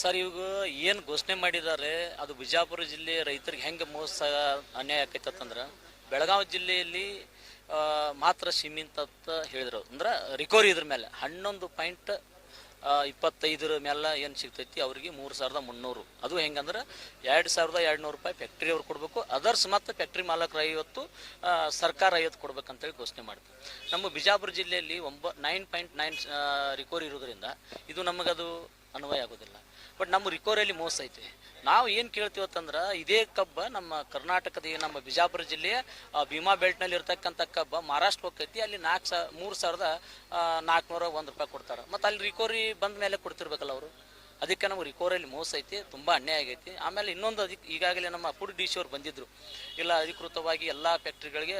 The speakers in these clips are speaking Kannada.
ಸರ್, ಇವಾಗ ಏನು ಘೋಷಣೆ ಮಾಡಿದ್ದಾರೆ ಅದು ಬಿಜಾಪುರ ಜಿಲ್ಲೆ ರೈತರಿಗೆ ಹೆಂಗೆ ಮೋಸ, ಅನ್ಯಾಯ ಆಕೈತಂದ್ರೆ ಬೆಳಗಾವಿ ಜಿಲ್ಲೆಯಲ್ಲಿ ಮಾತ್ರ ಸೀಮಿತ ಹೇಳಿದ್ರು. ಅಂದ್ರೆ ರಿಕವರಿ ಇದ್ರ ಮೇಲೆ. ಹನ್ನೊಂದು ಪಾಯಿಂಟ್ ಇಪ್ಪತ್ತೈದರ ಮೇಲೆ ಏನು ಸಿಗ್ತೈತಿ? ಅವರಿಗೆ ಮೂರು ಸಾವಿರದ ಮುನ್ನೂರು. ಅದು ಹೆಂಗಂದ್ರೆ ಎರಡು ಸಾವಿರದ ಎರಡು ನೂರು ರೂಪಾಯಿ ಫ್ಯಾಕ್ಟ್ರಿ ಅವ್ರು ಕೊಡಬೇಕು. ಅದರ್ಸ್ ಮತ್ತು ಫ್ಯಾಕ್ಟ್ರಿ ಮಾಲಕರು ಐವತ್ತು ಸರ್ಕಾರ ಐವತ್ತು ಕೊಡ್ಬೇಕಂತೇಳಿ ಘೋಷಣೆ ಮಾಡ್ತೀವಿ ನಮ್ಮ ಬಿಜಾಪುರ ಜಿಲ್ಲೆಯಲ್ಲಿ ಒಂಬ ನೈನ್ ಪಾಯಿಂಟ್ ನೈನ್ ರಿಕವರಿ ಇರೋದ್ರಿಂದ ಇದು ನಮಗದು ಅನ್ವಯ ಆಗೋದಿಲ್ಲ. ಬಟ್ ನಮ್ಮ ರಿಕವರಿಯಲ್ಲಿ ಮೋಸ ಐತೆ. ನಾವು ಏನು ಕೇಳ್ತೀವತ್ತಂದ್ರೆ ಇದೇ ಕಬ್ಬ ನಮ್ಮ ಕರ್ನಾಟಕದ ನಮ್ಮ ಬಿಜಾಪುರ ಜಿಲ್ಲೆಯ ಭೀಮಾ ಬೆಲ್ಟ್ನಲ್ಲಿ ಇರ್ತಕ್ಕಂಥ ಕಬ್ಬ ಮಹಾರಾಷ್ಟ್ರ ಹೋಗ್ತೈತಿ ಅಲ್ಲಿ ನಾಲ್ಕು ಸಾ, ಮೂರು ಸಾವಿರದ ನಾಲ್ಕುನೂರ ಒಂದು ರೂಪಾಯಿ ಕೊಡ್ತಾರೆ. ಮತ್ತು ಅಲ್ಲಿ ರಿಕವರಿ ಬಂದ ಮೇಲೆ ಕೊಡ್ತಿರ್ಬೇಕಲ್ಲ ಅವರು. ಅದಕ್ಕೆ ನಮ್ಗೆ ರಿಕವರಿಯಲ್ಲಿ ಮೋಸ ಐತಿ, ತುಂಬ ಅನ್ಯಾಯ ಆಗೈತಿ. ಆಮೇಲೆ ಇನ್ನೊಂದು ಅದಕ್ಕೆ ಈಗಾಗಲೇ ನಮ್ಮ ಫುಡ್ ಡಿ ಸಿ ಅವ್ರು ಬಂದಿದ್ದರು ಇಲ್ಲ, ಅಧಿಕೃತವಾಗಿ ಎಲ್ಲ ಫ್ಯಾಕ್ಟ್ರಿಗಳಿಗೆ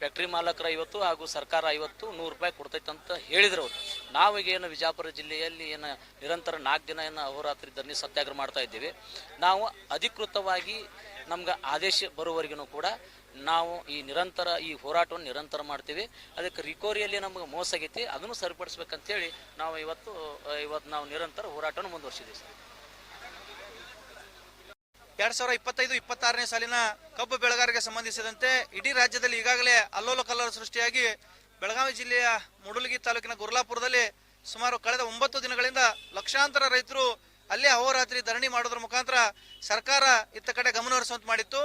ಫ್ಯಾಕ್ಟ್ರಿ ಮಾಲಕರ ಐವತ್ತು ಹಾಗೂ ಸರ್ಕಾರ ಐವತ್ತು ನೂರು ರೂಪಾಯಿ ಕೊಡ್ತೈತೆ ಅಂತ ಹೇಳಿದ್ರು ಅವರು. ನಾವೀಗ ಏನು ವಿಜಾಪುರ ಜಿಲ್ಲೆಯಲ್ಲಿ ಏನು ನಿರಂತರ ನಾಲ್ಕು ದಿನ ಏನು ಅಹೋರಾತ್ರಿ ಧರಣಿ ಸತ್ಯಾಗ್ರಹ ಮಾಡ್ತಾ ಇದ್ದೀವಿ. ನಾವು ಅಧಿಕೃತವಾಗಿ ನಮ್ಗೆ ಆದೇಶ ಬರುವವರೆಗೂ ಕೂಡ ನಾವು ಈ ನಿರಂತರ, ಈ ಹೋರಾಟವನ್ನು ನಿರಂತರ ಮಾಡ್ತೀವಿ. ಅದಕ್ಕೆ ರಿಕವರಿಯಲ್ಲಿ ನಮಗೆ ಮೋಸ ಆಗೈತಿ, ಅದನ್ನು ಸರಿಪಡಿಸ್ಬೇಕಂತೇಳಿ ನಾವು ಇವತ್ತು ಇವತ್ತು ನಾವು ನಿರಂತರ ಹೋರಾಟವನ್ನು ಮುಂದುವರಿಸಿದ್ದೀವಿ ಸರ್. ಎರಡ್ ಸಾವಿರ ಇಪ್ಪತ್ತೈದು, ಇಪ್ಪತ್ತಾರನೇ ಸಾಲಿನ ಕಬ್ಬು ಬೆಳೆಗಾರರಿಗೆ ಸಂಬಂಧಿಸಿದಂತೆ ಇಡೀ ರಾಜ್ಯದಲ್ಲಿ ಈಗಾಗಲೇ ಅಲ್ಲೋಲ ಕಲ್ಲೋಲ ಸೃಷ್ಟಿಯಾಗಿ ಬೆಳಗಾವಿ ಜಿಲ್ಲೆಯ ಮುಡುಲಗಿ ತಾಲೂಕಿನ ಗುರ್ಲಾಪುರದಲ್ಲಿ ಸುಮಾರು ಕಳೆದ ಒಂಬತ್ತು ದಿನಗಳಿಂದ ಲಕ್ಷಾಂತರ ರೈತರು ಅಲ್ಲೇ ಅಹೋರಾತ್ರಿ ಧರಣಿ ಮಾಡೋದ್ರ ಮುಖಾಂತರ ಸರ್ಕಾರ ಇತ್ತ ಕಡೆ ಗಮನ ಹರಿಸುವಂತೆ ಮಾಡಿತ್ತು.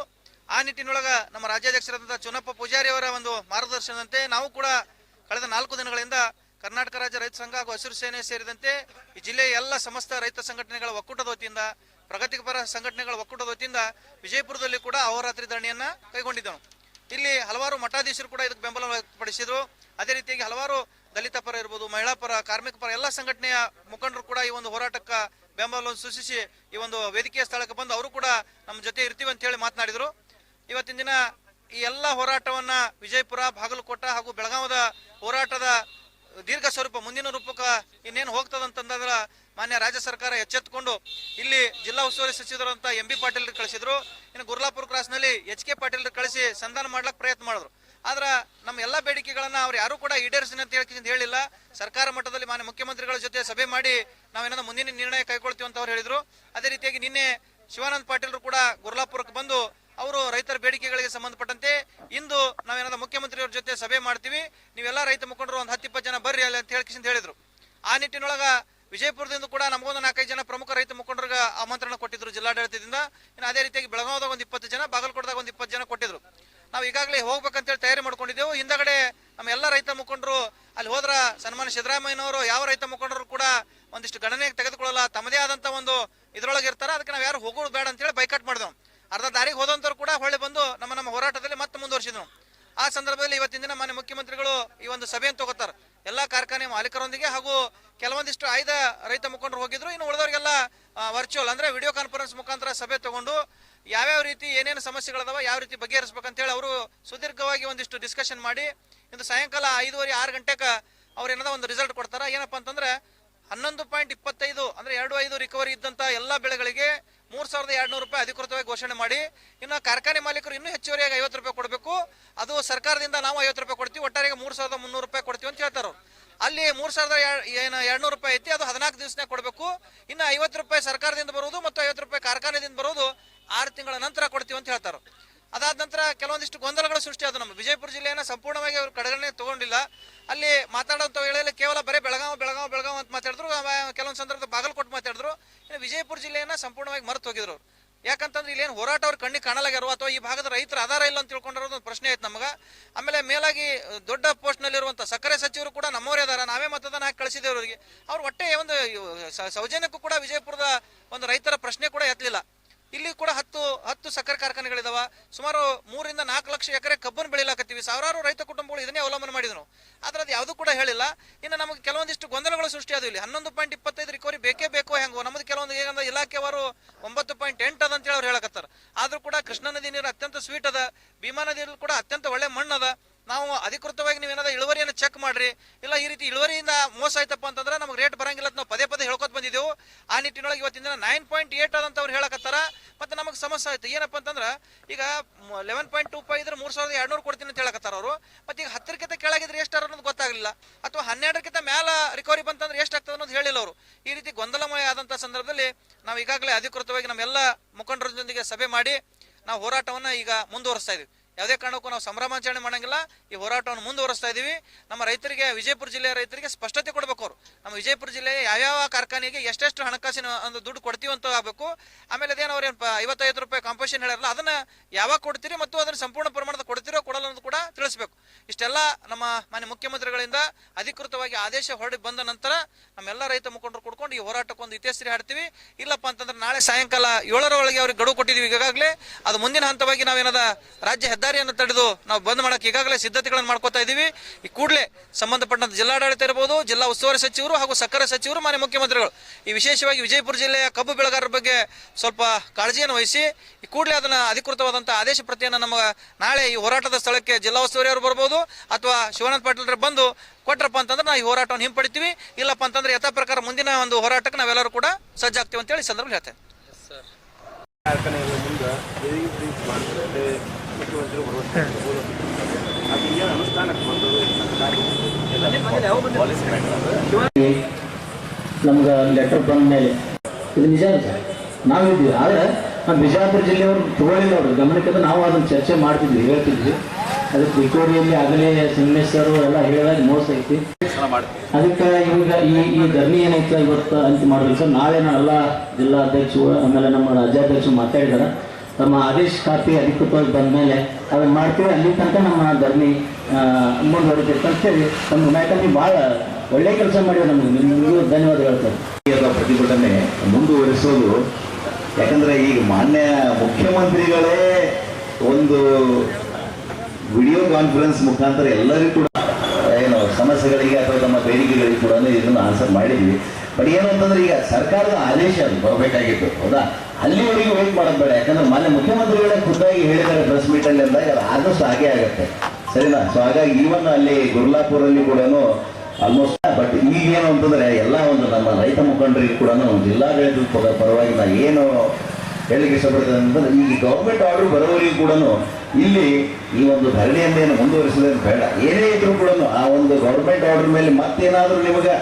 ಆ ನಿಟ್ಟಿನೊಳಗ ನಮ್ಮ ರಾಜ್ಯಾಧ್ಯಕ್ಷರಾದಂತಹ ಚುನಪ್ಪ ಪೂಜಾರಿ ಅವರ ಒಂದು ಮಾರ್ಗದರ್ಶನದಂತೆ ನಾವು ಕೂಡ ಕಳೆದ ನಾಲ್ಕು ದಿನಗಳಿಂದ ಕರ್ನಾಟಕ ರಾಜ್ಯ ರೈತ ಸಂಘ ಹಾಗೂ ಹಸಿರು ಸೇನೆ ಸೇರಿದಂತೆ ಈ ಜಿಲ್ಲೆಯ ಎಲ್ಲ ಸಮಸ್ತ ರೈತ ಸಂಘಟನೆಗಳ ಒಕ್ಕೂಟದ ವತಿಯಿಂದ, ಪ್ರಗತಿಪರ ಸಂಘಟನೆಗಳ ಒಕ್ಕೂಟದ ವತಿಯಿಂದ ವಿಜಯಪುರದಲ್ಲಿ ಕೂಡ ಅಹೋರಾತ್ರಿ ಧರಣಿಯನ್ನ ಕೈಗೊಂಡಿದ್ದನು ಇಲ್ಲಿ ಹಲವಾರು ಮಠಾಧೀಶರು ಕೂಡ ಇದಕ್ಕೆ ಬೆಂಬಲ ವ್ಯಕ್ತಪಡಿಸಿದ್ರು. ಅದೇ ರೀತಿಯಾಗಿ ಹಲವಾರು ದಲಿತ ಪರ ಇರ್ಬೋದು, ಮಹಿಳಾ ಪರ, ಕಾರ್ಮಿಕ ಪರ, ಎಲ್ಲ ಸಂಘಟನೆಯ ಮುಖಂಡರು ಕೂಡ ಈ ಒಂದು ಹೋರಾಟಕ್ಕೆ ಬೆಂಬಲವನ್ನು ಸೂಚಿಸಿ ಈ ಒಂದು ವೇದಿಕೆಯ ಸ್ಥಳಕ್ಕೆ ಬಂದು ಅವರು ಕೂಡ ನಮ್ಮ ಜೊತೆ ಇರ್ತೀವಿ ಅಂತ ಹೇಳಿ ಮಾತನಾಡಿದರು. ಇವತ್ತಿನ ದಿನ ಈ ಎಲ್ಲ ಹೋರಾಟವನ್ನ ವಿಜಯಪುರ, ಬಾಗಲಕೋಟ ಹಾಗೂ ಬೆಳಗಾವದ ಹೋರಾಟದ ದೀರ್ಘ ಸ್ವರೂಪ, ಮುಂದಿನ ರೂಪಕ ಇನ್ನೇನು ಹೋಗ್ತದಂತಂದ್ರ ಮಾನ್ಯ ರಾಜ್ಯ ಸರ್ಕಾರ ಎಚ್ಚೆತ್ತುಕೊಂಡು ಇಲ್ಲಿ ಜಿಲ್ಲಾ ಉಸ್ತುವಾರಿ ಸಚಿವರಂತ ಎಂ ಬಿ ಪಾಟೀಲ್ ಕಳಿಸಿದ್ರು. ಇನ್ನು ಗುರ್ಲಾಪುರ ಕ್ರಾಸ್ನಲ್ಲಿ ಎಚ್ ಕೆ ಪಾಟೀಲ್ ಕಳಿಸಿ ಸಂಧಾನ ಮಾಡ್ಲಿಕ್ಕೆ ಪ್ರಯತ್ನ ಮಾಡಿದ್ರು. ಆದ್ರೆ ನಮ್ಮ ಎಲ್ಲ ಬೇಡಿಕೆಗಳನ್ನು ಅವ್ರು ಯಾರು ಕೂಡ ಈಡೇರಿಸಿನ ಅಂತ ಹೇಳಿ ಹೇಳಿಲ್ಲ. ಸರ್ಕಾರ ಮಟ್ಟದಲ್ಲಿ ಮಾನ್ಯ ಮುಖ್ಯಮಂತ್ರಿಗಳ ಜೊತೆ ಸಭೆ ಮಾಡಿ ನಾವೇನಾದ್ರು ಮುಂದಿನ ನಿರ್ಣಯ ಕೈಗೊಳ್ತೀವಿ ಅಂತ ಅವ್ರು ಹೇಳಿದ್ರು. ಅದೇ ರೀತಿಯಾಗಿ ನಿನ್ನೆ ಶಿವಾನಂದ ಪಾಟೀಲ್ರು ಕೂಡ ಗುರ್ಲಾಪುರಕ್ಕೆ ಬಂದು ಅವರು ರೈತರ ಬೇಡಿಕೆಗಳಿಗೆ ಸಂಬಂಧಪಟ್ಟಂತೆ ಇಂದು ನಾವೇನಾದ್ರು ಮುಖ್ಯಮಂತ್ರಿಯವ್ರ ಜೊತೆ ಸಭೆ ಮಾಡ್ತೀವಿ. ನೀವೆಲ್ಲ ರೈತ ಮುಖಂಡರು ಒಂದು ಹತ್ತಿಪ್ಪತ್ತು ಜನ ಬರ್ರಿ ಅಲ್ಲಿ ಅಂತ ಹೇಳಿ ಹೇಳಿದ್ರು. ಆ ನಿಟ್ಟಿನೊಳಗ ವಿಜಯಪುರದಿಂದ ಕೂಡ ನಮಗೊಂದು ನಾಲ್ಕೈದು ಜನ ಪ್ರಮುಖ ರೈತ ಮುಖಂಡರಿಗೆ ಆಮಂತ್ರಣ ಕೊಟ್ಟಿದ್ರು ಜಿಲ್ಲಾಡಳಿತದಿಂದ. ಇನ್ನು ಅದೇ ರೀತಿಯಾಗಿ ಬೆಳಗಾವದಾಗ ಒಂದು ಇಪ್ಪತ್ತು ಜನ, ಬಾಗಲಕೋಟದಾಗ ಒಂದು ಇಪ್ಪತ್ತು ಜನ ಕೊಟ್ಟಿದ್ರು. ನಾವು ಈಗಾಗಲೇ ಹೋಗ್ಬೇಕಂತೇಳಿ ತಯಾರಿ ಮಾಡ್ಕೊಂಡಿದ್ದೆವು. ಹಿಂದಗಡೆ ನಮ್ಮ ಎಲ್ಲ ರೈತ ಮುಖಂಡರು ಅಲ್ಲಿ ಹೋದ್ರ ಸನ್ಮಾನ್ಯ ಸಿದ್ದರಾಮಯ್ಯನವರು, ಯಾವ ರೈತ ಮುಖಂಡರು ಕೂಡ ಒಂದಿಷ್ಟು ಗಣನೆಗೆ ತೆಗೆದುಕೊಳ್ಳಲ್ಲ, ತಮ್ಮದೇ ಆದಂತ ಒಂದು ಇದ್ರೊಳಗೆ ಇರ್ತಾರ. ಅದಕ್ಕೆ ನಾವು ಯಾರು ಹೋಗೋದು ಬೇಡ ಅಂತೇಳಿ ಬೈಕಟ್ ಮಾಡಿದೆವು. ಅರ್ಧ ದಾರಿಗೆ ಹೋದಂತರು ಕೂಡ ಹೊಳ್ಳಿ ಬಂದು ನಮ್ಮ ನಮ್ಮ ಹೋರಾಟದಲ್ಲಿ ಮತ್ತೆ ಮುಂದುವರಿಸಿದ್ವು ಆ ಸಂದರ್ಭದಲ್ಲಿ ಇವತ್ತಿನ ದಿನ ಮಾನ್ಯ ಮುಖ್ಯಮಂತ್ರಿಗಳು ಈ ಒಂದು ಸಭೆಯನ್ನು ತಗೋತಾರೆ. ಎಲ್ಲಾ ಕಾರ್ಖಾನೆ ಮಾಲೀಕರೊಂದಿಗೆ ಹಾಗೂ ಕೆಲವೊಂದಿಷ್ಟು ಆಯ್ದ ರೈತ ಮುಖಂಡರು ಹೋಗಿದ್ರು. ಇನ್ನು ಉಳಿದವರಿಗೆಲ್ಲ ವರ್ಚುವಲ್ ಅಂದ್ರೆ ವಿಡಿಯೋ ಕಾನ್ಫರೆನ್ಸ್ ಮುಖಾಂತರ ಸಭೆ ತಗೊಂಡು ಯಾವ್ಯಾವ ರೀತಿ ಏನೇನು ಸಮಸ್ಯೆಗಳದಾವ, ಯಾವ ರೀತಿ ಬಗೆಹರಿಸ್ಬೇಕಂತೇಳಿ ಅವರು ಸುದೀರ್ಘವಾಗಿ ಒಂದಿಷ್ಟು ಡಿಸ್ಕಷನ್ ಮಾಡಿ, ಇಂದು ಸಾಯಂಕಾಲ ಐದುವರೆ ಆರು ಗಂಟೆಗೆ ಅವ್ರು ಏನದ ಒಂದು ರಿಸಲ್ಟ್ ಕೊಡ್ತಾರೆ. ಏನಪ್ಪಾ ಅಂತಂದ್ರೆ ಹನ್ನೊಂದು ಪಾಯಿಂಟ್ ಇಪ್ಪತ್ತೈದು ಅಂದ್ರೆ ಎರಡು ಐದು ರಿಕವರಿ ಇದ್ದಂಥ ಎಲ್ಲ ಬೆಳೆಗಳಿಗೆ ಮೂರ್ ಸಾವಿರದ ಎರಡ್ನೂರು ರೂಪಾಯಿ ಅಧಿಕೃತವಾಗಿ ಘೋಷಣೆ ಮಾಡಿ, ಇನ್ನು ಕಾರ್ಖಾನೆ ಮಾಲೀಕರು ಇನ್ನೂ ಹೆಚ್ಚುವರಿಯಾಗಿ ಐವತ್ತು ರೂಪಾಯಿ ಕೊಡಬೇಕು. ಅದು ಸರ್ಕಾರದಿಂದ ನಾವು ಐವತ್ತು ರೂಪಾಯಿ ಕೊಡ್ತೀವಿ ಒಟ್ಟಾರೆಗೆ ಮೂರು ಸಾವಿರದ ಮುನ್ನೂರು ರೂಪಾಯಿ ಕೊಡ್ತೀವಿ ಅಂತ ಹೇಳ್ತಾರೆ ಅಲ್ಲಿ ಮೂರ್ ಸಾವಿರದ ಏನು ಎರಡ್ನೂರು ರೂಪಾಯಿ ಐತಿ, ಅದು ಹದಿನಾಲ್ಕು ದಿವಸನೇ ಕೊಡಬೇಕು. ಇನ್ನು ಐವತ್ತು ರೂಪಾಯಿ ಸರ್ಕಾರದಿಂದ ಬರುವುದು ಮತ್ತು ಐವತ್ತು ರೂಪಾಯಿ ಕಾರ್ಖಾನೆದಿಂದ ಬರುವುದು ಆರು ತಿಂಗಳ ನಂತರ ಕೊಡ್ತೀವಿ ಅಂತ ಹೇಳ್ತಾರೆ ಅದಾದ ನಂತರ ಕೆಲವೊಂದಿಷ್ಟು ಗೊಂದಲಗಳು ಸೃಷ್ಟಿಯಾದ ನಮ್ಮ ವಿಜಯಪುರ ಜಿಲ್ಲೆಯನ್ನು ಸಂಪೂರ್ಣವಾಗಿ ಅವರು ಕಡೆಗಣನೆ ತಗೊಂಡಿಲ್ಲ. ಅಲ್ಲಿ ಮಾತಾಡೋಂಥ ವೇಳೆಯಲ್ಲಿ ಕೇವಲ ಬರೀ ಬೆಳಗಾವ್ ಬೆಳಗಾವ್ ಬೆಳಗಾವ್ ಅಂತ ಮಾತಾಡಿದ್ರು. ಕೆಲವೊಂದು ಸಂದರ್ಭದಲ್ಲಿ ಬಾಗಲಕೋಟೆ ಮಾತಾಡಿದ್ರು. ಇನ್ನು ವಿಜಯಪುರ ಜಿಲ್ಲೆಯನ್ನ ಸಂಪೂರ್ಣವಾಗಿ ಮರೆತು ಹೋಗಿದ್ರು. ಯಾಕಂತಂದ್ರೆ ಇಲ್ಲಿ ಏನು ಹೋರಾಟ ಅವ್ರ ಕಣ್ಣಿಗೆ ಕಾಣಲಾಗ್ಯಾರೋ ಅಥವಾ ಈ ಭಾಗದ ರೈತರ ಆಧಾರ ಇಲ್ಲ ಅಂತ ತಿಳ್ಕೊಂಡಿರೋದು ಒಂದು ಪ್ರಶ್ನೆ ಆಯ್ತು ನಮಗ. ಆಮೇಲೆ ಮೇಲಾಗಿ ದೊಡ್ಡ ಪೋಸ್ಟ್ ನಲ್ಲಿರುವಂತ ಸಕ್ಕರೆ ಸಚಿವರು ಕೂಡ ನಮ್ಮವರೇ ಅದಾರ. ನಾವೇ ಮತದಾನ ಹಾಕಿ ಕಳಿಸಿದ್ದೇವೆ ಅವರಿಗೆ. ಅವ್ರು ಒಟ್ಟೆ ಒಂದು ಸೌಜನ್ಯಕ್ಕೂ ಕೂಡ ವಿಜಯಪುರದ ಒಂದು ರೈತರ ಪ್ರಶ್ನೆ ಕೂಡ ಎತ್ತಲಿಲ್ಲ. ಇಲ್ಲಿ ಕೂಡ ಹತ್ತು ಹತ್ತು ಸಕ್ಕರೆ ಕಾರ್ಖಾನೆಗಳಿದಾವ. ಸುಮಾರು ಮೂರಿಂದ ನಾಲ್ಕು ಲಕ್ಷ ಎಕರೆ ಕಬ್ಬನ್ನು ಬೆಳಿಲಾಕತ್ತೀವಿ. ಸಾವಿರಾರು ರೈತ ಕುಟುಂಬಗಳು ಇದನ್ನೇ ಅವಲಂಬನೆ ಮಾಡಿದ್ರು. ಆದ್ರೆ ಅದು ಯಾವುದು ಕೂಡ ಹೇಳಿಲ್ಲ. ಇನ್ನು ನಮಗೆ ಕೆಲವೊಂದಿಷ್ಟು ಗೊಂದಲಗಳು ಸೃಷ್ಟಿಯಾದವು ಇಲ್ಲಿ. ಹನ್ನೊಂದು ಪಾಯಿಂಟ್ ಇಪ್ಪತ್ತೈದು ರಿಕವರಿ ಬೇಕೇ ಬೇಕೋ ಹೆಂಗೋ. ನಮ್ದು ಕೆಲವೊಂದು ಏನಂದ್ರೆ ಇಲಾಖೆಯವರು ಒಂಬತ್ತು ಪಾಯಿಂಟ್ ಎಂಟು ಅದ ಅವ್ರು ಹೇಳಕತ್ತಾರ. ಆದ್ರೂ ಕೂಡ ಕೃಷ್ಣಾ ನದಿ ನೀರು ಅತ್ಯಂತ ಸ್ವೀಟ್ ಅದ. ಭೀಮಾ ನದಿಯಲ್ಲಿ ಕೂಡ ಅತ್ಯಂತ ಒಳ್ಳೆ ಮಣ್ಣು ಅದ ನಾವು ಅಧಿಕೃತವಾಗಿ ನೀವು ಏನಾದ್ರೂ ಇಳುವರಿಯನ್ನು ಚೆಕ್ ಮಾಡ್ರಿ. ಇಲ್ಲ ಈ ರೀತಿ ಇಳುವರಿಯಿಂದ ಮೋಸ ಆಯ್ತಪ್ಪ ಅಂತಂದ್ರೆ ನಮಗೆ ರೇಟ್ ಬರಂಗಿಲ್ಲ ನಾವು ಪದೇ ಪದೇ ಹೇಳ್ಕೊತ ಬಂದಿದ್ದೆವು. ಆ ನಿಟ್ಟಿನೊಳಗೆ ಇವತ್ತಿನ ದಿನ ನೈನ್ ಪಾಯಿಂಟ್ ಏಟ್ ಅದಂತ ಅವ್ರು ಹೇಳಕತ್ತಾರ. ಮತ್ತೆ ನಮಗೆ ಸಮಸ್ಯೆ ಆಯ್ತು. ಏನಪ್ಪ ಅಂತಂದ್ರೆ ಈಗ ಲೆವೆನ್ ಪಾಯಿಂಟ್ ಟೂ ಫೈವ್ ಇದ್ರೆ ಮೂರು ಸಾವಿರದ ಎರಡುನೂರು ಕೊಡ್ತೀನಿ ಅಂತ ಹೇಳಕತ್ತಾರ ಅವರು. ಮತ್ತು ಈಗ ಹತ್ತರಕ್ಕಿಂತ ಕೆಳಗಿದ್ರೆ ಎಷ್ಟು ಅನ್ನೋದು ಗೊತ್ತಾಗಲಿಲ್ಲ. ಅಥವಾ ಹನ್ನೆರಡಕ್ಕಿಂತ ಮೇಲೆ ರಿಕವರಿ ಬಂತಂದ್ರೆ ಎಷ್ಟು ಆಗ್ತದೆ ಅನ್ನೋದು ಹೇಳಿಲ್ಲ ಅವರು. ಈ ರೀತಿ ಗೊಂದಲಮಯ ಆದಂಥ ಸಂದರ್ಭದಲ್ಲಿ ನಾವು ಈಗಾಗಲೇ ಅಧಿಕೃತವಾಗಿ ನಮ್ಮೆಲ್ಲ ಮುಖಂಡರ ಜೊತೆಗೆ ಸಭೆ ಮಾಡಿ ನಾವು ಹೋರಾಟವನ್ನು ಈಗ ಮುಂದುವರಿಸ್ತಾ ಇದ್ದೀವಿ ಯಾವುದೇ ಕಾರಣಕ್ಕೂ ನಾವು ಸಂಭ್ರಮಾಚರಣೆ ಮಾಡಂಗಿಲ್ಲ. ಈ ಹೋರಾಟವನ್ನು ಮುಂದುವರಿಸ್ತಾ ಇದ್ದೀವಿ ನಮ್ಮ ರೈತರಿಗೆ, ವಿಜಯಪುರ ಜಿಲ್ಲೆಯ ರೈತರಿಗೆ ಸ್ಪಷ್ಟತೆ ಕೊಡಬೇಕು ಅವರು. ನಮ್ಮ ವಿಜಯಪುರ ಜಿಲ್ಲೆಯ ಯಾವ್ಯಾವ ಕಾರ್ಖಾನೆಗೆ ಎಷ್ಟೆಷ್ಟು ಹಣಕಾಸಿನ ಒಂದು ದುಡ್ಡು ಕೊಡ್ತೀವಿ ಅಂತ ಆಗಬೇಕು ಆಮೇಲೆ ಅದೇನು ಅವ್ರೇನು ಐವತ್ತೈದು ರೂಪಾಯಿ ಕಾಂಪೋಷನ್ ಹೇಳಿರಲ್ಲ ಅದನ್ನು ಯಾವಾಗ ಕೊಡ್ತೀರಿ ಮತ್ತು ಅದನ್ನು ಸಂಪೂರ್ಣ ಪ್ರಮಾಣದ ಕೊಡ್ತೀರೋ ಕೊಡಲ್ಲ ಅಂತ ಕೂಡ ತಿಳಿಸ್ಬೇಕು. ಇಷ್ಟೆಲ್ಲ ನಮ್ಮ ಮಾನ್ಯ ಮುಖ್ಯಮಂತ್ರಿಗಳಿಂದ ಅಧಿಕೃತವಾಗಿ ಆದೇಶ ಹೊರಡಿ ಬಂದ ನಂತರ ನಮ್ಮೆಲ್ಲ ರೈತ ಮುಖಂಡರು ಕೊಡ್ಕೊಂಡು ಈ ಹೋರಾಟಕ್ಕೆ ಒಂದು ಇತಿಹಾಸರಿ ಹಾಡ್ತೀವಿ ಇಲ್ಲಪ್ಪ ಅಂತಂದ್ರೆ ನಾಳೆ ಸಾಯಂಕಾಲ ಏಳರ ಒಳಗೆ ಅವ್ರಿಗೆ ಗಡುವು ಕೊಟ್ಟಿದ್ವಿ ಈಗಾಗಲೇ. ಅದು ಮುಂದಿನ ಹಂತವಾಗಿ ನಾವೇನದ ರಾಜ್ಯ ಹೆದ್ದಾರಿಯನ್ನು ತಡೆದು ನಾವು ಬಂದ್ ಮಾಡಕ್ಕೆ ಈಗಾಗಲೇ ಸಿದ್ಧತೆಗಳನ್ನು ಮಾಡ್ಕೋತಾ ಇದ್ದೀವಿ ಈ ಕೂಡಲೇ ಸಂಬಂಧಪಟ್ಟಂತ ಜಿಲ್ಲಾಡಳಿತ ಇರಬಹುದು ಜಿಲ್ಲಾ ಉಸ್ತುವಾರಿ ಸಚಿವರು ಹಾಗೂ ಸಕ್ಕರೆ ಸಚಿವರು, ಮಾನ್ಯ ಮುಖ್ಯಮಂತ್ರಿಗಳು. ಈ ವಿಶೇಷವಾಗಿ ವಿಜಯಪುರ ಜಿಲ್ಲೆಯ ಕಬ್ಬು ಬೆಳೆಗಾರರ ಬಗ್ಗೆ ಸ್ವಲ್ಪ ಕಾಳಜಿಯನ್ನು ವಹಿಸಿ, ಈ ಕೂಡಲೇ ಅದನ್ನ ಅಧಿಕೃತವಾದಂತಹ ಆದೇಶ ಪ್ರತಿಯನ್ನು ನಮ್ಮ ನಾಳೆ ಈ ಹೋರಾಟದ ಸ್ಥಳಕ್ಕೆ ಜಿಲ್ಲಾ ಉಸ್ತುವಾರಿಯವರು ಬರಬಹುದು ಅಥವಾ ಶಿವಾನಂದ ಪಾಟೀಲ್ ಬಂದು ಕೊಟ್ರಪ್ಪ ಅಂತಂದ್ರೆ ನಾವು ಈ ಹೋರಾಟವನ್ನು ಹಿಂಪಡಿತೀವಿ. ಇಲ್ಲಪ್ಪ ಅಂತಂದ್ರೆ ಯಥಾ ಪ್ರಕಾರ ಮುಂದಿನ ಒಂದು ಹೋರಾಟಕ್ಕೆ ನಾವೆಲ್ಲರೂ ಕೂಡ ಸಜ್ಜಾಗ್ತೀವಿ ಅಂತೇಳಿ ಸಂದರ್ಭದಲ್ಲಿ ಹೇಳ್ತೇನೆ. ನಮ್ಗೆ ಲೆಟರ್ ಬಂದ ಮೇಲೆ ಇದು ನಿಜ ಅಂತ ನಾವಿದ್ವಿ ಆದರೆ ನಮ್ಮ ಬಿಜಾಪುರ ಜಿಲ್ಲೆಯವರು ತಗೊಳ್ಳಿಲ್ಲ ಅವರು. ಗಮನಕ್ಕೆ ನಾವು ಅದನ್ನು ಚರ್ಚೆ ಮಾಡ್ತಿದ್ವಿ, ಹೇಳ್ತಿದ್ವಿ. ಅದಕ್ಕೆ ರಿಕವರಿಯಲ್ಲಿ ಆಗಲೇ ಸಿಂಗೇಶ್ವರು ಎಲ್ಲ ಹೇಳಿದಾಗ ಮೋಸ ಐತಿ. ಅದಕ್ಕೆ ಈಗ ಈ ಈ ಧರಣಿ ಏನೈತೆ ಇವತ್ತು ಅಂತ ಮಾಡಿದ್ವಿ ಸರ್ ನಾಳೆ ನಾವೆಲ್ಲ ಜಿಲ್ಲಾ ಅಧ್ಯಕ್ಷರು ಆಮೇಲೆ ನಮ್ಮ ರಾಜ್ಯಾಧ್ಯಕ್ಷರು ಮಾತಾಡಿದಾರೆ. ತಮ್ಮ ಆದೇಶ ಕಾಪಿ ಅಧಿಕೃತವಾಗಿ ಬಂದ ಮೇಲೆ ಅದನ್ನು ಮಾಡ್ತೀವಿ. ಅಲ್ಲಿ ತನಕ ನಮ್ಮ ಧರಣಿ ಅಂತ ಹೇಳಿ ನಮ್ಮ ಯಾಕಂದ್ರೆ ಭಾಳ ಒಳ್ಳೆ ಕೆಲಸ ಮಾಡಿದ್ರೆ ನಮಗೆ. ನಿಮಗೂ ಧನ್ಯವಾದಗಳು ಸರ್ ಪ್ರತಿಭಟನೆ ಮುಂದುವರಿಸೋದು ಯಾಕಂದ್ರೆ ಈಗ ಮಾನ್ಯ ಮುಖ್ಯಮಂತ್ರಿಗಳೇ ಒಂದು ವಿಡಿಯೋ ಕಾನ್ಫರೆನ್ಸ್ ಮುಖಾಂತರ ಎಲ್ಲರಿಗೂ ಕೂಡ, ಏನು, ಸಮಸ್ಯೆಗಳಿಗೆ ಅಥವಾ ತಮ್ಮ ಬೇಡಿಕೆಗಳಿಗೆ ಕೂಡ ಇದನ್ನು ಆನ್ಸರ್ ಮಾಡಿದ್ವಿ. ಬಟ್ ಏನು ಅಂತಂದ್ರೆ ಈಗ ಸರ್ಕಾರದ ಆದೇಶ ಅದು ಬರಬೇಕಾಗಿತ್ತು, ಹೌದಾ? ಅಲ್ಲಿವರೆಗೆ ವೇಟ್ ಮಾಡೋದು ಬೇಡ. ಯಾಕಂದ್ರೆ ಮಾನ್ಯ ಮುಖ್ಯಮಂತ್ರಿಗಳೇ ಖುದ್ದಾಗಿ ಹೇಳಿದ್ದಾರೆ ಪ್ರೆಸ್ ಮೀಟಲ್ಲಿ ಅಂದಾಗ ಅದು ಆದಷ್ಟು ಹಾಗೆ ಆಗುತ್ತೆ. ಸರಿನಾ? ಸೊ ಹಾಗಾಗಿ ಈವನ್ ಅಲ್ಲಿ ಗುರ್ಲಾಪುರಲ್ಲಿ ಕೂಡ ಆಲ್ಮೋಸ್ಟ್ ಬಟ್ ಈಗ ಏನು ಅಂತಂದ್ರೆ ಎಲ್ಲ ಒಂದು ನಮ್ಮ ರೈತ ಮುಖಂಡರಿಗೆ ಕೂಡ ಒಂದು ಜಿಲ್ಲಾಡಳಿತದ ಪರ- ಪರವಾಗಿ ನಾ ಏನು ಹೇಳಿಕ್ಕೆ ಇಷ್ಟಪಡ್ತೇನೆ ಈ ಗೌರ್ಮೆಂಟ್ ಆರ್ಡರ್ ಬರೋವರೆಗೂ ಕೂಡ ಇಲ್ಲಿ ಈ ಒಂದು ಧರಣಿಯನ್ನೇನು ಮುಂದುವರಿಸೋದೇನು ಬೇಡ. ಏನೇ ಇದ್ರೂ ಕೂಡ ಆ ಒಂದು ಗೌರ್ಮೆಂಟ್ ಆರ್ಡರ್ ಮೇಲೆ ಮತ್ತೇನಾದ್ರೂ ನಿಮಗೆ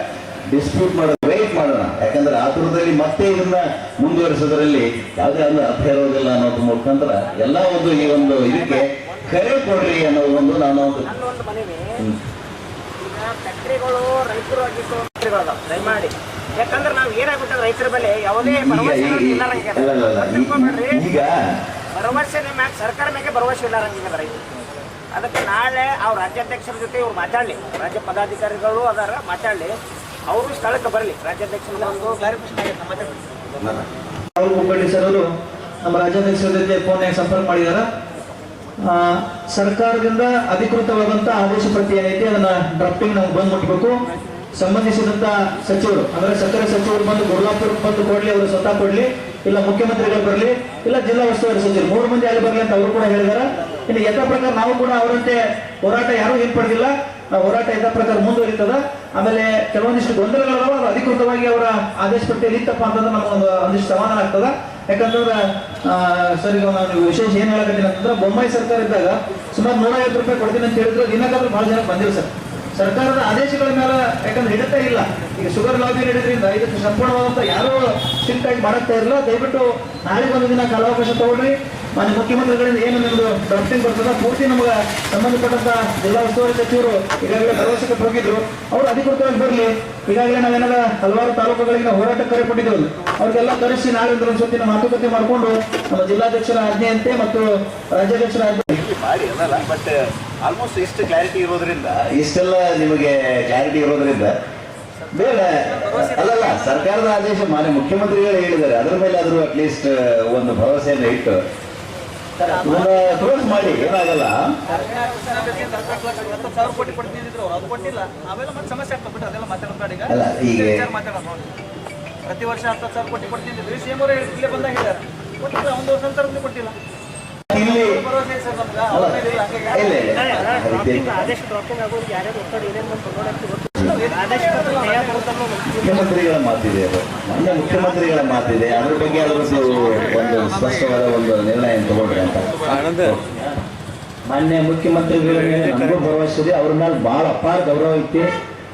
ಡಿಸ್ಪ್ಯೂಟ್ ಮಾಡೋದು ವೇಟ್ ಮಾಡೋಣ. ಯಾಕಂದ್ರೆ ಆ ಆತುರದಲ್ಲಿ ಮತ್ತೆ ಇದನ್ನ ಮುಂದುವರಿಸೋದ್ರಲ್ಲಿ ಯಾವುದೇ ಒಂದು ಅರ್ಥ ಇರೋದಿಲ್ಲ ಅನ್ನೋದು ಮುಖಾಂತರ ಎಲ್ಲ ಒಂದು ಈ ಒಂದು ಇದಕ್ಕೆ ಕರೆ ಕೊಡ್ರಿ ಅನ್ನೋದು ಒಂದು ನಾನು ಫ್ಯಾಕ್ಟ್ರಿಗಳು ದಯಮಾಡಿ. ಯಾಕಂದ್ರೆ ನಾವು ಏನಾಗ್ಬಿಟ್ಟದ ರೈತರ ಬೆಲೆ ಯಾವುದೇ ಭರವಸೆ ಈಗ ಭರವಸೆ ನಿಮ್ಮ ಸರ್ಕಾರ ಮೇಲೆ ಭರವಸೆ ಇಲ್ಲಾರಂಗಿಲ್ಲ ರೈತರು ಅದಕ್ಕೆ ನಾಳೆ ಅವ್ರ ರಾಜ್ಯಾಧ್ಯಕ್ಷರ ಜೊತೆ ಇವ್ರು ಮಾತಾಡಲಿ. ರಾಜ್ಯ ಪದಾಧಿಕಾರಿಗಳು ಅದಾರ ಮಾತಾಡಲಿ. ಅವರು ಸ್ಥಳಕ್ಕೆ ಬರಲಿ. ರಾಜ್ಯಾಧ್ಯಕ್ಷರಿಂದ ಒಂದು ಕ್ಲಾರಿಫಿಕೇಶನ್ ಆಗೈತೆ. ಅವರು ಮುಖಂಡಿ ಸರ್ ಅವರು ನಮ್ಮ ರಾಜ್ಯಾಧ್ಯಕ್ಷರ ಜೊತೆ ಫೋನ್ಯಾಗ ಸಂಪರ್ಕ ಮಾಡಿದಾರ. ಆ, ಸರ್ಕಾರದಿಂದ ಅಧಿಕೃತವಾದಂತಹ ಆದೇಶ ಪ್ರತಿ ಏನೈತಿ ಅದನ್ನ ಡ್ರಾಫ್ಟಿಂಗ್ ನಮ್ಗೆ ಬಂದ್ ಮುಟ್ಬೇಕು ಸಂಬಂಧಿಸಿದಂತ ಸಚಿವರು, ಅಂದ್ರೆ ಸಕ್ಕರೆ ಸಚಿವರು ಬಂದು ಗುರ್ಲಾಪುರ ಬಂದು ಕೊಡ್ಲಿ, ಅವರು ಸ್ವತಃ ಕೊಡ್ಲಿ, ಇಲ್ಲ ಮುಖ್ಯಮಂತ್ರಿಗಳು ಬರಲಿ, ಇಲ್ಲ ಜಿಲ್ಲಾ ಉಸ್ತುವಾರಿ ಸಚಿವರು. ಮೂರು ಮಂದಿ ಅಲ್ಲಿ ಬರಲಿ ಅಂತ ಅವರು ಕೂಡ ಹೇಳಿದಾರೆ. ಇನ್ನು ಯಥ ಪ್ರಕಾರ ನಾವು ಕೂಡ ಅವರಂತೆ ಹೋರಾಟ ಯಾರು ನಾವು ಹೋರಾಟ ಯಥ ಪ್ರಕಾರ ಮುಂದುವರಿತದ. ಆಮೇಲೆ ಕೆಲವೊಂದಿಷ್ಟು ಗೊಂದಲಗಳದಾವ, ಅದು ಅಧಿಕೃತವಾಗಿ ಅವರ ಆದೇಶ ಪಟ್ಟಿಯಲ್ಲಿ ಇತ್ತಪ್ಪ ಅಂತಂದ್ರೆ ನಮಗೊಂದು ಒಂದಿಷ್ಟು ಸಮಾಧಾನ ಆಗ್ತದ. ಯಾಕಂದ್ರೆ ಸರ್, ಈಗ ನಾನು ವಿಶೇಷ ಏನ್ ಹೇಳಕತ್ತೀನಿ ಅಂತಂದ್ರೆ ಬೊಂಬಾಯಿ ಸರ್ಕಾರ ಇದ್ದಾಗ ಸುಮಾರು ನೂರ ಐವತ್ತು ರೂಪಾಯಿ ಕೊಡ್ತೀನಿ ಅಂತ ಹೇಳಿದ್ರು, ದಿನಕ್ಕಾದ್ರೂ ಬಹಳ ಜನ ಬಂದಿಲ್ಲ ಸರ್. ಸರ್ಕಾರದ ಆದೇಶಗಳ ಮೇಲೆ ಯಾಕಂದ್ರೆ ಹಿಡಿತಾ ಇಲ್ಲ. ಈಗ ಶುಗರ್ ಲಾಬಿ ಹಿಡಿದ್ರಿಂದ ಇದಕ್ಕೆ ಸಂಪೂರ್ಣವಾದಂತ ಯಾರು ಚಿಂತೆ ಮಾಡುತ್ತಾ ಇರಲ್ಲ ದಯವಿಟ್ಟು ನಾಳೆ ಒಂದು ದಿನ ಕಾಲಾವಕಾಶ ತಗೊಳ್ರಿ. ಮಾನ್ಯ ಮುಖ್ಯಮಂತ್ರಿಗಳಿಂದ ಏನು ನಿಮ್ದು ಡ್ರಾಫ್ಟಿಂಗ್ ಬರ್ತದ, ಪೂರ್ತಿ ನಮ್ಗೆ ಸಂಬಂಧಪಟ್ಟಂತ ಜಿಲ್ಲಾ ಉಸ್ತುವಾರಿ ಸಚಿವರು ಈಗಾಗಲೇ ಭರವಸೆಗೆ ಹೋಗಿದ್ರು ಅವರು ಅಧಿಕೃತವಾಗಿ ಬರಲಿ. ಈಗಾಗಲೇ ನಾವೇನಾರ ಹಲವಾರು ತಾಲೂಕುಗಳಿಂದ ಹೋರಾಟ ಕರೆ ಕೊಟ್ಟಿದ್ದೇವೆ ಅವ್ರಿಗೆಲ್ಲ ಕರೆಸಿ ನಾಳೆ ಒಂದು ಸುತ್ತಿನ ಮಾತುಕತೆ ಮಾಡಿಕೊಂಡು ನಮ್ಮ ಜಿಲ್ಲಾಧ್ಯಕ್ಷರ ಆಜ್ಞೆಯಂತೆ ಮತ್ತು ರಾಜ್ಯಾಧ್ಯಕ್ಷರ ಆಜ್ಞೆ ಮಾಡಿ ಬಟ್ ಆಲ್ಮೋಸ್ಟ್ ಇಷ್ಟು ಕ್ಲಾರಿಟಿ ಇರೋದ್ರಿಂದ? ಇಷ್ಟೆಲ್ಲ ನಿಮಗೆ ಕ್ಲಾರಿಟಿ ಇರೋದ್ರಿಂದ ಬೇಡ ಅಲ್ಲಲ್ಲ ಸರ್ಕಾರದ ಆದೇಶ ಮಾನ್ಯ ಮುಖ್ಯಮಂತ್ರಿಗಳು ಹೇಳಿದ್ದಾರೆ. ಅದರ ಮೇಲೆ ಆದರೂ ಅಟ್ಲೀಸ್ಟ್ ಒಂದು ಭರವಸೆಯನ್ನು ಇಟ್ಟು ಕ್ಲೋಸ್ ಮಾಡಿ ಏನಾಗಲ್ಲ. ಹತ್ತು ಸಾವಿರ ಕೋಟಿ ಕೊಡ್ತಿದ್ರು. ಅವ್ರು ಅದು ಕೊಟ್ಟಿಲ್ಲ. ಅವೆಲ್ಲ ಮತ್ತೆ ಸಮಸ್ಯೆ ಆಗ್ತದೆ ಬಿಟ್ಟು ಅದೆಲ್ಲ ಮಾತಾಡೋದು ಬೇಡ ಈಗ. ಅಲ್ಲ, ಈಗ- ನೋಡಿ. ಪ್ರತಿ ವರ್ಷ ಹತ್ತು ಸಾವಿರ ಕೋಟಿ ಕೊಡ್ತಿದ್ರು. ಸಿ ಎಂ ಅವರು ಇಲ್ಲೇ ಬಂದಾಗ ಹೇಳಿದ್ದಾರೆ ಕೊಟ್ಟಿಲ್ಲ ಒಂದು ವರ್ಷ ಅಂತ ಕೊಟ್ಟಿಲ್ಲ. ಇಲ್ಲಿ ಮುಖ್ಯಮಂತ್ರಿಗಳ ಮಾತಿದೆ ಅದು. ಮೊನ್ನೆ ಮುಖ್ಯಮಂತ್ರಿಗಳ ಮಾತಿದೆ. ಅದ್ರ ಬಗ್ಗೆ ಅದರದ್ದು ಒಂದು ಸ್ಪಷ್ಟವಾದ ಒಂದು ನಿರ್ಣಯ ತಗೊಂಡ್ರೆ ಅಂತ. ಮಾನ್ಯ ಮುಖ್ಯಮಂತ್ರಿಗಳ ಮೇಲೆ ನಮಗೂ ಭರವಸೆ ಇದೆ. ಅವ್ರ ಮೇಲೆ ಬಹಳ ಅಪಾರ ಗೌರವ ಐತಿ.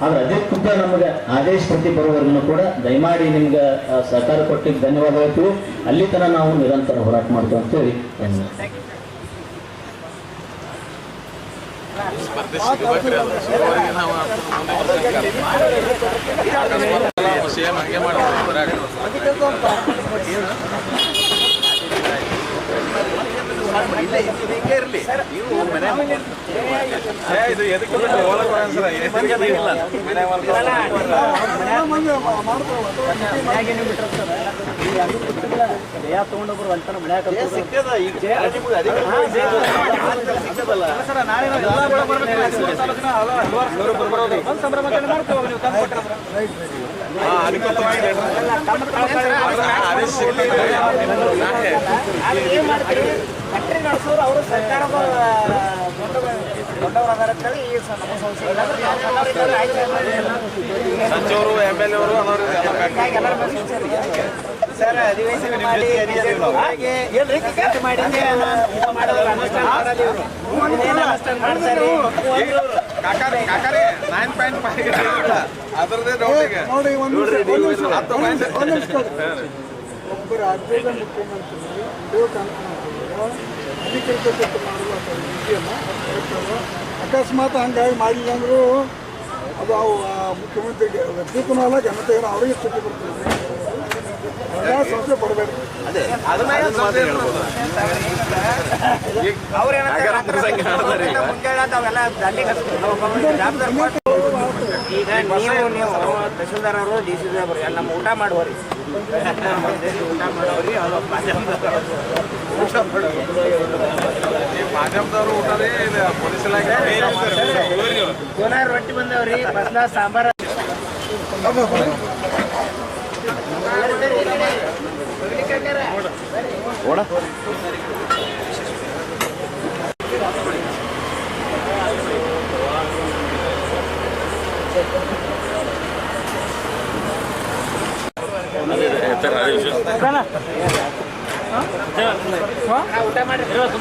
ಆದ್ರೆ ಅದೇ ಖುದ್ದ ನಮಗೆ ಆದೇಶ ಪ್ರತಿ ಬರುವವರೆಗೂ ಕೂಡ ದಯಮಾಡಿ ನಿಮ್ಗೆ ಸಹಕಾರ ಕೊಟ್ಟಿದ್ದು ಧನ್ಯವಾದ ಹೇಳ್ತೀವಿ. ಅಲ್ಲಿ ತನಕ ನಾವು ನಿರಂತರ ಹೋರಾಟ ಮಾಡ್ತೀವಿ ಅಂತೇಳಿ ಧನ್ಯವಾದ. ತಗೊಂಡೊಬ್ರು ಅಂತಾನೆ ಮನ್ಯಾಗ ಮಾಡ್ತೀರಿ ಫ್ಯಾಕ್ಟ್ರಿ ನಡೆಸೋರು ಅವರು ಸಚಿವರು ಎಂ ಎಲ್ ಎವರು ಹೀಗಾಗಿ ಸರ್ ಅಧಿವೇಶನ ಮಾಡಿ ರಾಜ್ಯದ ಮುಖ್ಯಮಂತ್ರಿ ಅಧಿಕೃತ ಮಾಡುವ. ಅಕಸ್ಮಾತ್ ಹಂಗಾಗಿ ಮಾಡಿಲ್ಲ ಅಂದ್ರು ಅದು ಆ ಮುಖ್ಯಮಂತ್ರಿಗೆ ವ್ಯಕ್ತಿತ್ವನೂ ಅಲ್ಲ ಜನತೆ ಅವರಿಗೆ ಸ್ಥಿತಿ ಬರ್ತದೆ ಸಂಸ್ಥೆ ಕೊಟ್ಟು ಈಗ ನೀವು ನೀವು ತಹಸೀಲ್ದಾರ್ ಅವರು ಡಿ ಸಿ ಅವರು ಎಲ್ಲ ನಮ್ಮ ಊಟ ಮಾಡುವರಿ ಊಟ ಮಾಡೋರಿ ಅದು ಮಾಧ್ಯಮದವರು ಊಟದೇ ಇದು ಪೊಲೀಸ್ ರೊಟ್ಟಿ ಬಂದವ್ರಿ ಬಸ್ನ ಸಾಂಬಾರ ಊಟ ಮಾಡಿ